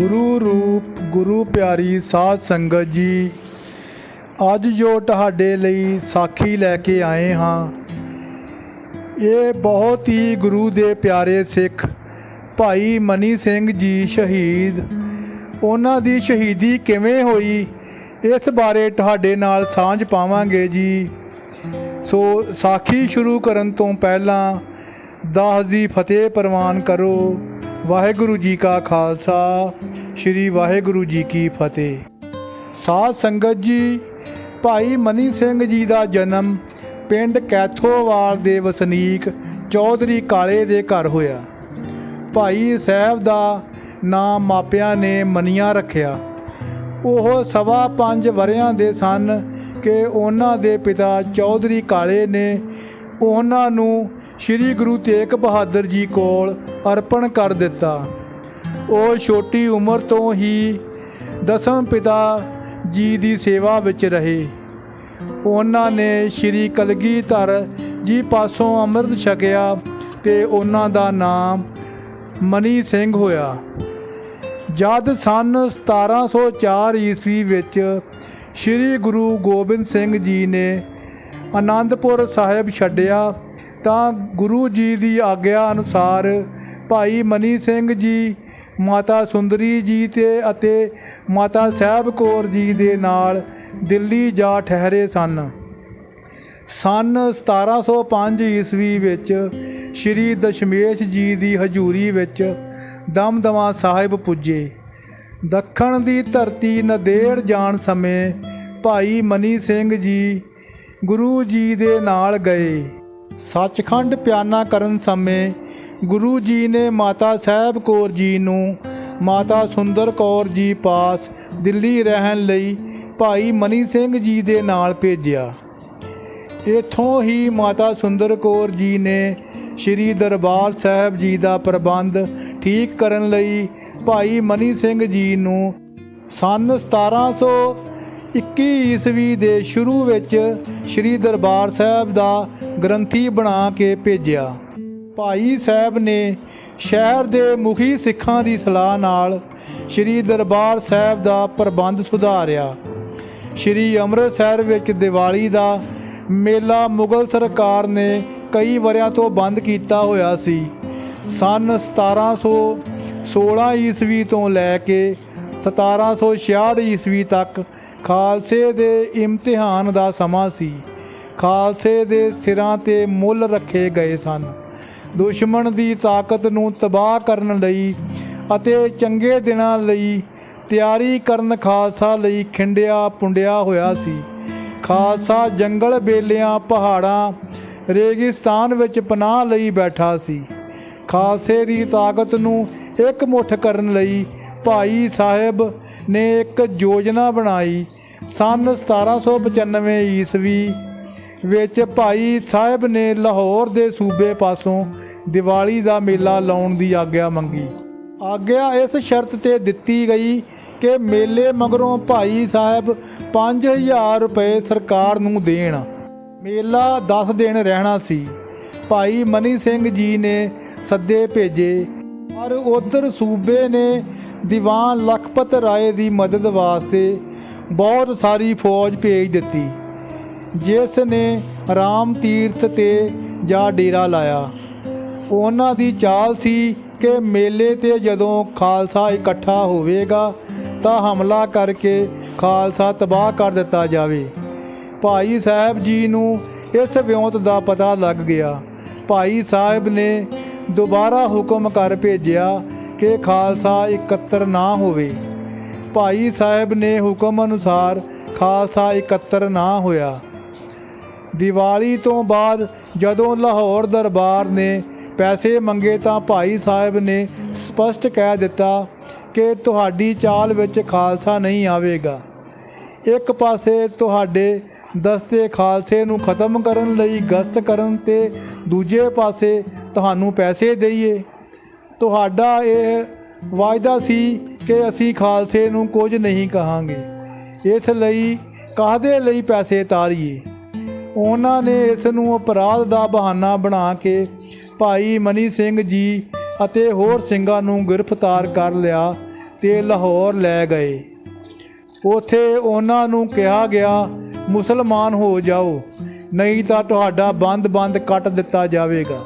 ਗੁਰੂ ਰੂਪ, ਗੁਰੂ ਪਿਆਰੀ ਸਾਧ ਸੰਗਤ ਜੀ, ਅੱਜ ਜੋ ਤੁਹਾਡੇ ਲਈ ਸਾਖੀ ਲੈ ਕੇ ਆਏ ਹਾਂ, ਇਹ ਬਹੁਤ ਹੀ ਗੁਰੂ ਦੇ ਪਿਆਰੇ ਸਿੱਖ ਭਾਈ ਮਨੀ ਸਿੰਘ ਜੀ ਸ਼ਹੀਦ, ਉਹਨਾਂ ਦੀ ਸ਼ਹੀਦੀ ਕਿਵੇਂ ਹੋਈ, ਇਸ ਬਾਰੇ ਤੁਹਾਡੇ ਨਾਲ ਸਾਂਝ ਪਾਵਾਂਗੇ ਜੀ। ਸੋ ਸਾਖੀ ਸ਼ੁਰੂ ਕਰਨ ਤੋਂ ਪਹਿਲਾਂ ਦਾਸ ਦੀ ਫਤਿਹ ਪ੍ਰਵਾਨ ਕਰੋ। ਵਾਹਿਗੁਰੂ ਜੀ ਕਾ ਖਾਲਸਾ, ਸ੍ਰੀ ਵਾਹਿਗੁਰੂ ਜੀ ਕੀ ਫਤਿਹ। ਸਾਧ ਸੰਗਤ ਜੀ, ਭਾਈ ਮਨੀ ਸਿੰਘ ਜੀ ਦਾ ਜਨਮ ਪਿੰਡ ਕੈਥੋਵਾਲ ਦੇ ਵਸਨੀਕ ਚੌਧਰੀ ਕਾਲੇ ਦੇ ਘਰ ਹੋਇਆ। ਭਾਈ ਸਾਹਿਬ ਦਾ ਨਾਮ ਮਾਪਿਆਂ ਨੇ ਮਨੀਆਂ ਰੱਖਿਆ। ਉਹ ਸਵਾ ਪੰਜ ਵਰਿਆਂ ਦੇ ਸਨ ਕਿ ਉਹਨਾਂ ਦੇ ਪਿਤਾ ਚੌਧਰੀ ਕਾਲੇ ਨੇ ਉਹਨਾਂ ਨੂੰ ਸ੍ਰੀ ਗੁਰੂ ਤੇਗ ਬਹਾਦਰ ਜੀ ਕੋਲ ਅਰਪਣ ਕਰ ਦਿੱਤਾ। ਉਹ ਛੋਟੀ ਉਮਰ ਤੋਂ ਹੀ ਦਸਮ ਪਿਤਾ ਜੀ ਦੀ ਸੇਵਾ ਵਿੱਚ ਰਹੇ। ਉਹਨਾਂ ਨੇ ਸ੍ਰੀ ਕਲਗੀਧਰ ਜੀ ਪਾਸੋਂ ਅੰਮ੍ਰਿਤ ਛਕਿਆ ਤੇ ਉਹਨਾਂ ਦਾ ਨਾਮ ਮਨੀ ਸਿੰਘ ਹੋਇਆ। ਜਦ ਸਨ 1704 ਈਸਵੀ ਵਿੱਚ ਸ੍ਰੀ ਗੁਰੂ ਗੋਬਿੰਦ ਸਿੰਘ ਜੀ ਨੇ ਆਨੰਦਪੁਰ ਸਾਹਿਬ ਛੱਡਿਆ ਤਾਂ ਗੁਰੂ ਜੀ ਦੀ ਆਗਿਆ ਅਨੁਸਾਰ ਭਾਈ ਮਨੀ ਸਿੰਘ ਜੀ, ਮਾਤਾ ਸੁੰਦਰੀ ਜੀ ਤੇ ਅਤੇ ਮਾਤਾ ਸਾਹਿਬ ਕੌਰ ਜੀ ਦੇ ਨਾਲ ਦਿੱਲੀ ਜਾ ਠਹਿਰੇ ਸਨ। ਸਨ 1705 ਈਸਵੀ ਵਿੱਚ ਸ੍ਰੀ ਦਸ਼ਮੇਸ਼ ਜੀ ਦੀ ਹਜ਼ੂਰੀ ਵਿੱਚ ਦਮਦਮਾ ਸਾਹਿਬ ਪੁੱਜੇ। ਦੱਖਣ ਦੀ ਧਰਤੀ ਨਦੇੜ ਜਾਣ ਸਮੇਂ ਭਾਈ ਮਨੀ ਸਿੰਘ ਜੀ ਗੁਰੂ ਜੀ ਦੇ ਨਾਲ ਗਏ। ਸੱਚਖੰਡ ਪਿਆਨਾ ਕਰਨ ਸਮੇਂ ਗੁਰੂ ਜੀ ਨੇ ਮਾਤਾ ਸਾਹਿਬ ਕੌਰ ਜੀ ਨੂੰ ਮਾਤਾ ਸੁੰਦਰ ਕੌਰ ਜੀ ਪਾਸ ਦਿੱਲੀ ਰਹਿਣ ਲਈ ਭਾਈ ਮਨੀ ਸਿੰਘ ਜੀ ਦੇ ਨਾਲ ਭੇਜਿਆ। ਇਥੋਂ ਹੀ ਮਾਤਾ ਸੁੰਦਰ ਕੌਰ ਜੀ ਨੇ ਸ੍ਰੀ ਦਰਬਾਰ ਸਾਹਿਬ ਜੀ ਦਾ ਪ੍ਰਬੰਧ ਠੀਕ ਕਰਨ ਲਈ ਭਾਈ ਮਨੀ ਸਿੰਘ ਜੀ ਨੂੰ ਸਨ 1721 ਈਸਵੀ ਦੇ ਸ਼ੁਰੂ ਵਿੱਚ ਸ੍ਰੀ ਦਰਬਾਰ ਸਾਹਿਬ ਦਾ ਗ੍ਰੰਥੀ ਬਣਾ ਕੇ ਭੇਜਿਆ। ਭਾਈ ਸਾਹਿਬ ਨੇ ਸ਼ਹਿਰ ਦੇ ਮੁਖੀ ਸਿੱਖਾਂ ਦੀ ਸਲਾਹ ਨਾਲ ਸ੍ਰੀ ਦਰਬਾਰ ਸਾਹਿਬ ਦਾ ਪ੍ਰਬੰਧ ਸੁਧਾਰਿਆ। ਸ੍ਰੀ ਅੰਮ੍ਰਿਤਸਰ ਵਿੱਚ ਦੀਵਾਲੀ ਦਾ ਮੇਲਾ ਮੁਗਲ ਸਰਕਾਰ ਨੇ ਕਈ ਵਰਿਆਂ ਤੋਂ ਬੰਦ ਕੀਤਾ ਹੋਇਆ ਸੀ। ਸਨ 1716 ਈਸਵੀ ਤੋਂ ਲੈ ਕੇ 1766 ਈਸਵੀ ਤੱਕ ਖਾਲਸੇ ਦੇ ਇਮਤਿਹਾਨ ਦਾ ਸਮਾਂ ਸੀ। ਖਾਲਸੇ ਦੇ ਸਿਰਾਂ ਤੇ ਮੁੱਲ ਰੱਖੇ ਗਏ ਸਨ। ਦੁਸ਼ਮਣ ਦੀ ਤਾਕਤ ਨੂੰ ਤਬਾਹ ਕਰਨ ਲਈ ਅਤੇ ਚੰਗੇ ਦਿਨਾਂ ਲਈ ਤਿਆਰੀ ਕਰਨ ਖਾਲਸਾ ਲਈ ਖਿੰਡਿਆ ਪੁੰਡਿਆ ਹੋਇਆ ਸੀ। ਖਾਲਸਾ ਜੰਗਲ ਬੇਲਿਆਂ, ਪਹਾੜਾਂ, ਰੇਗਿਸਤਾਨ ਵਿੱਚ ਪਨਾਹ ਲਈ ਬੈਠਾ ਸੀ। ਖਾਲਸੇ ਦੀ ਤਾਕਤ ਨੂੰ ਇੱਕ ਮੁੱਠ ਕਰਨ ਲਈ ਭਾਈ ਸਾਹਿਬ ਨੇ ਇੱਕ ਯੋਜਨਾ ਬਣਾਈ ਸਨ 1795 ਈਸਵੀ ਵਿੱਚ ਭਾਈ ਸਾਹਿਬ ਨੇ ਲਾਹੌਰ ਦੇ ਸੂਬੇ ਪਾਸੋਂ ਦੀਵਾਲੀ ਦਾ ਮੇਲਾ ਲਾਉਣ ਦੀ ਆਗਿਆ ਮੰਗੀ। ਆਗਿਆ ਇਸ ਸ਼ਰਤ ਤੇ ਦਿੱਤੀ ਗਈ ਕਿ ਮੇਲੇ ਮਗਰੋਂ ਭਾਈ ਸਾਹਿਬ 5000 ਰੁਪਏ ਸਰਕਾਰ ਨੂੰ ਦੇਣ। ਮੇਲਾ 10 ਦਿਨ ਰਹਿਣਾ ਸੀ। ਭਾਈ ਮਨੀ ਸਿੰਘ ਜੀ ਨੇ ਸੱਦੇ ਭੇਜੇ। ਪਰ ਉਧਰ ਸੂਬੇ ਨੇ ਦੀਵਾਨ ਲਖਪਤ ਰਾਏ ਦੀ ਮਦਦ ਵਾਸਤੇ ਬਹੁਤ ਸਾਰੀ ਫੌਜ ਭੇਜ ਦਿੱਤੀ, ਜਿਸ ਨੇ ਰਾਮ ਤੀਰਥ ਤੇ ਜਾ ਡੇਰਾ ਲਾਇਆ। ਉਹਨਾਂ ਦੀ ਚਾਲ ਸੀ ਕਿ ਮੇਲੇ ਤੇ ਜਦੋਂ ਖਾਲਸਾ ਇਕੱਠਾ ਹੋਵੇਗਾ ਤਾਂ ਹਮਲਾ ਕਰਕੇ ਖਾਲਸਾ ਤਬਾਹ ਕਰ ਦਿੱਤਾ ਜਾਵੇ। ਭਾਈ ਸਾਹਿਬ ਜੀ ਨੂੰ ਇਸ ਵਿਉਂਤ ਦਾ ਪਤਾ ਲੱਗ ਗਿਆ। ਭਾਈ ਸਾਹਿਬ ਨੇ ਦੁਬਾਰਾ ਹੁਕਮ ਕਰ ਭੇਜਿਆ ਕਿ ਖਾਲਸਾ ਇਕੱਤਰ ਨਾ ਹੋਵੇ। ਭਾਈ ਸਾਹਿਬ ਨੇ ਹੁਕਮ ਅਨੁਸਾਰ ਖਾਲਸਾ ਇਕੱਤਰ ਨਾ ਹੋਇਆ। ਦੀਵਾਲੀ ਤੋਂ ਬਾਅਦ ਜਦੋਂ ਲਾਹੌਰ ਦਰਬਾਰ ਨੇ ਪੈਸੇ ਮੰਗੇ ਤਾਂ ਭਾਈ ਸਾਹਿਬ ਨੇ ਸਪਸ਼ਟ ਕਹਿ ਦਿੱਤਾ ਕਿ ਤੁਹਾਡੀ ਚਾਲ ਵਿੱਚ ਖਾਲਸਾ ਨਹੀਂ ਆਵੇਗਾ। ਇੱਕ ਪਾਸੇ ਤੁਹਾਡੇ ਦਸਤੇ ਖਾਲਸੇ ਨੂੰ ਖਤਮ ਕਰਨ ਲਈ ਗਸ਼ਤ ਕਰਨ ਤੇ ਦੂਜੇ ਪਾਸੇ ਤੁਹਾਨੂੰ ਪੈਸੇ ਦਈਏ। ਤੁਹਾਡਾ ਇਹ ਵਾਅਦਾ ਸੀ ਕਿ ਅਸੀਂ ਖਾਲਸੇ ਨੂੰ ਕੁਝ ਨਹੀਂ ਕਹਾਂਗੇ। ਇਸ ਲਈ ਕਾਹਦੇ ਲਈ ਪੈਸੇ ਤਾਰੀਏ? ਉਹਨਾਂ ਨੇ ਇਸ ਨੂੰ ਅਪਰਾਧ ਦਾ ਬਹਾਨਾ ਬਣਾ ਕੇ ਭਾਈ ਮਨੀ ਸਿੰਘ ਜੀ ਅਤੇ ਹੋਰ ਸਿੰਘਾਂ ਨੂੰ ਗ੍ਰਿਫਤਾਰ ਕਰ ਲਿਆ ਤੇ ਲਾਹੌਰ ਲੈ ਗਏ। ਉਥੇ ਉਹਨਾਂ ਨੂੰ ਕਿਹਾ ਗਿਆ, ਮੁਸਲਮਾਨ ਹੋ ਜਾਓ, ਨਹੀਂ ਤਾਂ ਤੁਹਾਡਾ ਬੰਦ-ਬੰਦ ਕੱਟ ਦਿੱਤਾ ਜਾਵੇਗਾ।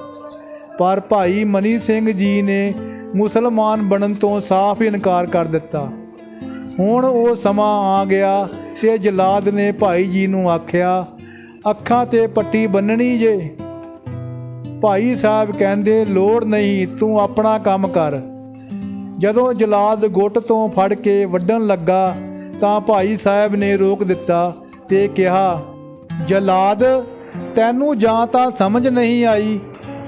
ਪਰ ਭਾਈ ਮਨੀ ਸਿੰਘ ਜੀ ਨੇ ਮੁਸਲਮਾਨ ਬਣਨ ਤੋਂ ਸਾਫ਼ ਇਨਕਾਰ ਕਰ ਦਿੱਤਾ। ਹੁਣ ਉਹ ਸਮਾਂ ਆ ਗਿਆ ਤੇ ਜਲਾਦ ਨੇ ਭਾਈ ਜੀ ਨੂੰ ਆਖਿਆ, ਅੱਖਾਂ ਤੇ ਪੱਟੀ ਬੰਨਣੀ ਜੇ। ਭਾਈ ਸਾਹਿਬ ਕਹਿੰਦੇ, ਲੋੜ ਨਹੀਂ, ਤੂੰ ਆਪਣਾ ਕੰਮ ਕਰ। ਜਦੋਂ ਜਲਾਦ ਗੁੱਟ ਤੋਂ ਫੜ ਕੇ ਵੱਢਣ ਲੱਗਾ ਤਾਂ ਭਾਈ ਸਾਹਿਬ ਨੇ ਰੋਕ ਦਿੱਤਾ ਤੇ ਕਿਹਾ, ਜਲਾਦ, ਤੈਨੂੰ ਜਾਂ ਤਾਂ ਸਮਝ ਨਹੀਂ ਆਈ,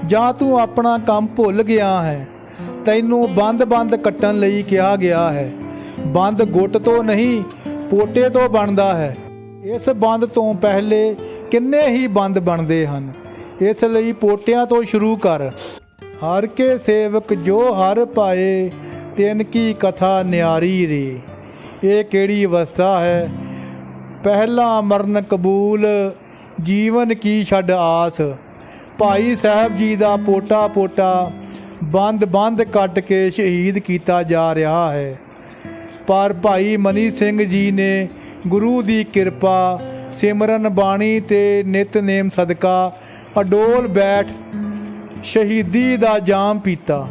ਜਾਂ ਤੂੰ ਆਪਣਾ ਕੰਮ ਭੁੱਲ ਗਿਆ ਹੈ। ਤੈਨੂੰ ਬੰਦ-ਬੰਦ ਕੱਟਣ ਲਈ ਕਿਹਾ ਗਿਆ ਹੈ। ਬੰਦ ਗੁੱਟ ਤੋਂ ਨਹੀਂ, ਪੋਟੇ ਤੋਂ ਬਣਦਾ ਹੈ। ਇਸ ਬੰਦ ਤੋਂ ਪਹਿਲੇ ਕਿੰਨੇ ਹੀ ਬੰਦ ਬਣਦੇ ਹਨ। ਇਸ ਲਈ ਪੋਟਿਆਂ ਤੋਂ ਸ਼ੁਰੂ ਕਰ। ਹਰ ਕੇ ਸੇਵਕ ਜੋ ਹਰ ਪਾਏ, ਤਿਨ ਕੀ ਕਥਾ ਨਿਆਰੀ ਰੇ। ਇਹ ਕਿਹੜੀ ਅਵਸਥਾ ਹੈ? ਪਹਿਲਾ ਮਰਨ ਕਬੂਲ, ਜੀਵਨ ਕੀ ਛੱਡ ਆਸ? ਭਾਈ ਸਾਹਿਬ ਜੀ ਦਾ ਪੋਟਾ ਪੋਟਾ ਬੰਦ ਬੰਦ ਕੱਟ ਕੇ ਸ਼ਹੀਦ ਕੀਤਾ ਜਾ ਰਿਹਾ ਹੈ। ਪਰ ਭਾਈ ਮਨੀ ਸਿੰਘ ਜੀ ਨੇ ਗੁਰੂ ਦੀ ਕਿਰਪਾ, ਸਿਮਰਨ ਬਾਣੀ ਤੇ ਨਿਤਨੇਮ ਸਦਕਾ ਅਡੋਲ ਬੈਠ ਸ਼ਹੀਦੀ ਦਾ ਜਾਮ ਪੀਤਾ।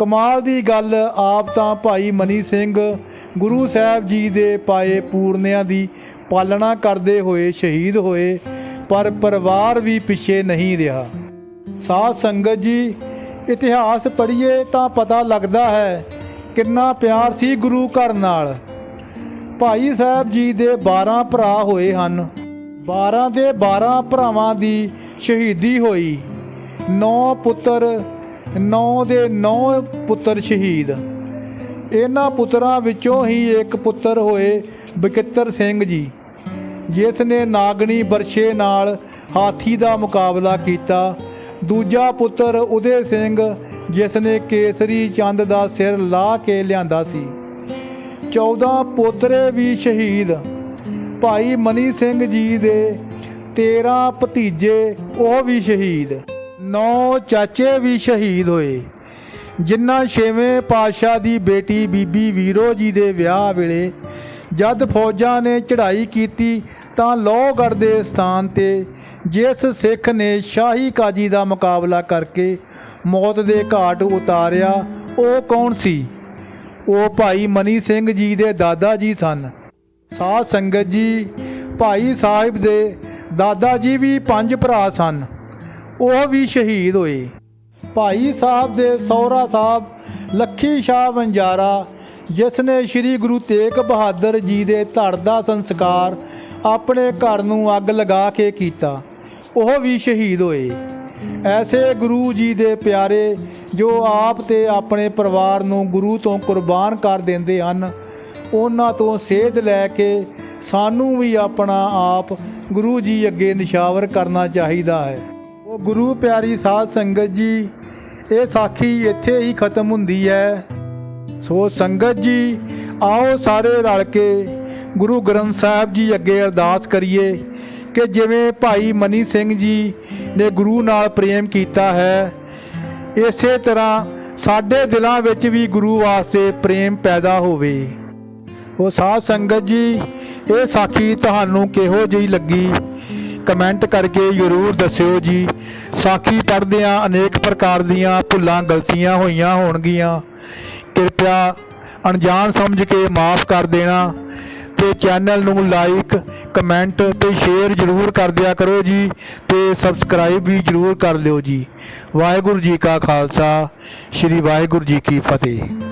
ਕਮਾਲ ਦੀ ਗੱਲ ਆਪ ਤਾਂ ਭਾਈ ਮਨੀ ਸਿੰਘ ਗੁਰੂ ਸਾਹਿਬ ਜੀ ਦੇ ਪਾਏ ਪੂਰਨਿਆਂ ਦੀ ਪਾਲਣਾ ਕਰਦੇ ਹੋਏ ਸ਼ਹੀਦ ਹੋਏ, ਪਰ ਪਰਿਵਾਰ ਵੀ ਪਿੱਛੇ ਨਹੀਂ ਰਿਹਾ। ਸਾਧ ਸੰਗਤ ਜੀ, ਇਤਿਹਾਸ ਪੜ੍ਹੀਏ ਤਾਂ ਪਤਾ ਲੱਗਦਾ ਹੈ ਕਿੰਨਾ ਪਿਆਰ ਸੀ ਗੁਰੂ ਘਰ ਨਾਲ। ਭਾਈ ਸਾਹਿਬ ਜੀ ਦੇ 12 ਭਰਾ ਹੋਏ ਹਨ। 12 ਦੇ 12 ਭਰਾਵਾਂ ਦੀ ਸ਼ਹੀਦੀ ਹੋਈ। 9 ਪੁੱਤਰ ਨੌ ਦੇ ਨੌ ਪੁੱਤਰ ਸ਼ਹੀਦ। ਇਹਨਾਂ ਪੁੱਤਰਾਂ ਵਿੱਚੋਂ ਹੀ ਇੱਕ ਪੁੱਤਰ ਹੋਏ ਬਕਿੱਤਰ ਸਿੰਘ ਜੀ ਜਿਸ ਨੇ ਨਾਗਣੀ ਬਰਸ਼ੇ ਨਾਲ ਹਾਥੀ ਦਾ ਮੁਕਾਬਲਾ ਕੀਤਾ। ਦੂਜਾ ਪੁੱਤਰ ਉਦੇ ਸਿੰਘ ਜਿਸ ਨੇ ਕੇਸਰੀ ਚੰਦ ਦਾ ਸਿਰ ਲਾ ਕੇ ਲਿਆਂਦਾ ਸੀ। 14 ਪੋਤਰੇ ਵੀ ਸ਼ਹੀਦ। ਭਾਈ ਮਨੀ ਸਿੰਘ ਜੀ ਦੇ 13 ਭਤੀਜੇ ਉਹ ਵੀ ਸ਼ਹੀਦ। ਨੌ ਚਾਚੇ ਵੀ ਸ਼ਹੀਦ ਹੋਏ, ਜਿਨ੍ਹਾਂ ਛੇਵੇਂ ਪਾਤਸ਼ਾਹ ਦੀ ਬੇਟੀ ਬੀਬੀ ਵੀਰੋ ਜੀ ਦੇ ਵਿਆਹ ਵੇਲੇ ਜਦ ਫੌਜਾਂ ਨੇ ਚੜ੍ਹਾਈ ਕੀਤੀ ਤਾਂ ਲੋਹਗੜ੍ਹ ਦੇ ਸਥਾਨ ਤੇ ਜਿਸ ਸਿੱਖ ਨੇ ਸ਼ਾਹੀ ਕਾਜੀ ਦਾ ਮੁਕਾਬਲਾ ਕਰਕੇ ਮੌਤ ਦੇ ਘਾਟ ਉਤਾਰਿਆ, ਉਹ ਕੌਣ ਸੀ? ਉਹ ਭਾਈ ਮਨੀ ਸਿੰਘ ਜੀ ਦੇ ਦਾਦਾ ਜੀ ਸਨ। ਸਾਧ ਸੰਗਤ ਜੀ, ਭਾਈ ਸਾਹਿਬ ਦੇ ਦਾਦਾ ਜੀ ਵੀ ਪੰਜ ਭਰਾ ਸਨ। ਉਹ ਵੀ ਸ਼ਹੀਦ ਹੋਏ। ਭਾਈ ਸਾਹਿਬ ਦੇ ਸਹੁਰਾ ਸਾਹਿਬ, ਲੱਖੀ ਸ਼ਾਹ ਵੰਜਾਰਾ, ਜਿਸ ਨੇ ਸ੍ਰੀ ਗੁਰੂ ਤੇਗ ਬਹਾਦਰ ਜੀ ਦੇ ਧੜ ਦਾ ਸੰਸਕਾਰ ਆਪਣੇ ਘਰ ਨੂੰ ਅੱਗ ਲਗਾ ਕੇ ਕੀਤਾ, ਉਹ ਵੀ ਸ਼ਹੀਦ ਹੋਏ। ਐਸੇ ਗੁਰੂ ਜੀ ਦੇ ਪਿਆਰੇ ਜੋ ਆਪ ਤੇ ਆਪਣੇ ਪਰਿਵਾਰ ਨੂੰ ਗੁਰੂ ਤੋਂ ਕੁਰਬਾਨ ਕਰ ਦਿੰਦੇ ਹਨ, ਉਹਨਾਂ ਤੋਂ ਸੇਧ ਲੈ ਕੇ ਸਾਨੂੰ ਵੀ ਆਪਣਾ ਆਪ ਗੁਰੂ ਜੀ ਅੱਗੇ ਨਿਸ਼ਾਵਰ ਕਰਨਾ ਚਾਹੀਦਾ ਹੈ। ਗੁਰੂ ਪਿਆਰੀ ਸਾਧ ਸੰਗਤ ਜੀ, ਇਹ ਸਾਖੀ ਇੱਥੇ ਹੀ ਖਤਮ ਹੁੰਦੀ ਹੈ। ਸੋ ਸੰਗਤ ਜੀ, ਆਓ ਸਾਰੇ ਰਲ ਕੇ ਗੁਰੂ ਗ੍ਰੰਥ ਸਾਹਿਬ ਜੀ ਅੱਗੇ ਅਰਦਾਸ ਕਰੀਏ ਕਿ ਜਿਵੇਂ ਭਾਈ ਮਨੀ ਸਿੰਘ ਜੀ ਨੇ ਗੁਰੂ ਨਾਲ ਪ੍ਰੇਮ ਕੀਤਾ ਹੈ, ਇਸੇ ਤਰ੍ਹਾਂ ਸਾਡੇ ਦਿਲਾਂ ਵਿੱਚ ਵੀ ਗੁਰੂ ਵਾਸਤੇ ਪ੍ਰੇਮ ਪੈਦਾ ਹੋਵੇ। ਉਹ ਸਾਧ ਸੰਗਤ ਜੀ, ਇਹ ਸਾਖੀ ਤੁਹਾਨੂੰ ਕਿਹੋ ਜਿਹੀ ਲੱਗੀ? ਕਮੈਂਟ ਕਰਕੇ ਜ਼ਰੂਰ ਦੱਸਿਓ ਜੀ। ਸਾਖੀ ਪੜ੍ਹਦਿਆਂ ਅਨੇਕ ਪ੍ਰਕਾਰ ਦੀਆਂ ਭੁੱਲਾਂ ਗਲਤੀਆਂ ਹੋਈਆਂ ਹੋਣਗੀਆਂ। ਕਿਰਪਾ ਅਣਜਾਣ ਸਮਝ ਕੇ ਮਾਫ ਕਰ ਦੇਣਾ ਤੇ ਚੈਨਲ ਨੂੰ ਲਾਈਕ ਕਮੈਂਟ ਤੇ ਸ਼ੇਅਰ ਜ਼ਰੂਰ ਕਰ ਦਿਆ ਕਰੋ ਜੀ ਤੇ ਸਬਸਕ੍ਰਾਈਬ ਵੀ ਜ਼ਰੂਰ ਕਰ ਲਿਓ ਜੀ। ਵਾਹਿਗੁਰੂ ਜੀ ਕਾ ਖਾਲਸਾ, ਸ੍ਰੀ ਵਾਹਿਗੁਰੂ ਜੀ ਕੀ ਫਤਿਹ।